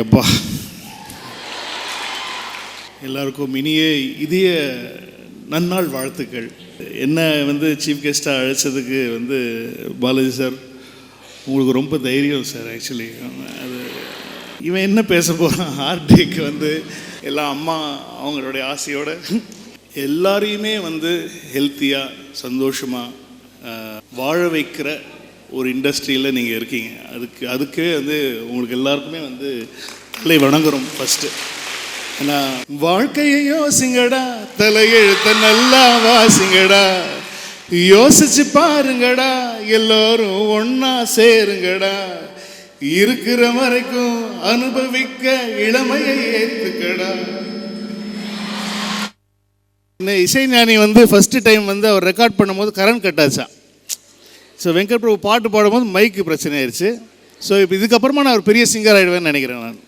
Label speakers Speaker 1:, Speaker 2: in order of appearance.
Speaker 1: எப்பா. எல்லாருக்கும் இனிய இதய நன்னாள் வாழ்த்துக்கள். என்ன வந்து சீஃப் கெஸ்ட்டாக அழைச்சதுக்கு வந்து பாலாஜி சார் உங்களுக்கு ரொம்ப தைரியம் சார் ஆக்சுவலி அது இவன் என்ன பேச போகிறான் ஹார்ட் டேக்கு வந்து எல்லாம் அம்மா அவங்களுடைய ஆசையோட எல்லாரையுமே வந்து ஹெல்த்தியாக சந்தோஷமாக வாழ வைக்கிற ஒரு இண்டஸ்ட்ரியில் நீங்கள் இருக்கீங்க. அதுக்கு அதுக்கே வந்து உங்களுக்கு எல்லாருக்குமே வந்து தலை வணங்குறோம் ஃபஸ்ட்டு ஏன்னா வாழ்க்கையை யோசிங்கடா தலையெழுத்த நல்லா வாசிங்கடா. யோசிச்சு பாருங்கடா எல்லோரும் ஒன்றா சேருங்கடா. இருக்கிற வரைக்கும் அனுபவிக்க இளமையை ஏற்றுக்கடா இசைஞானி வந்து ஃபஸ்ட்டு டைம் வந்து அவர் ரெக்கார்ட் பண்ணும்போது கரண்ட் கட் ஆச்சான் ஸோ வெங்கட் பிரபு பாட்டு பாடும்போது மைக்கு பிரச்சனை ஆயிடுச்சு ஸோ இப்போ இதுக்கப்புறமா நான் ஒரு பெரிய சிங்கர் ஆகிடுவேன்னு நினைக்கிறேன் நான்.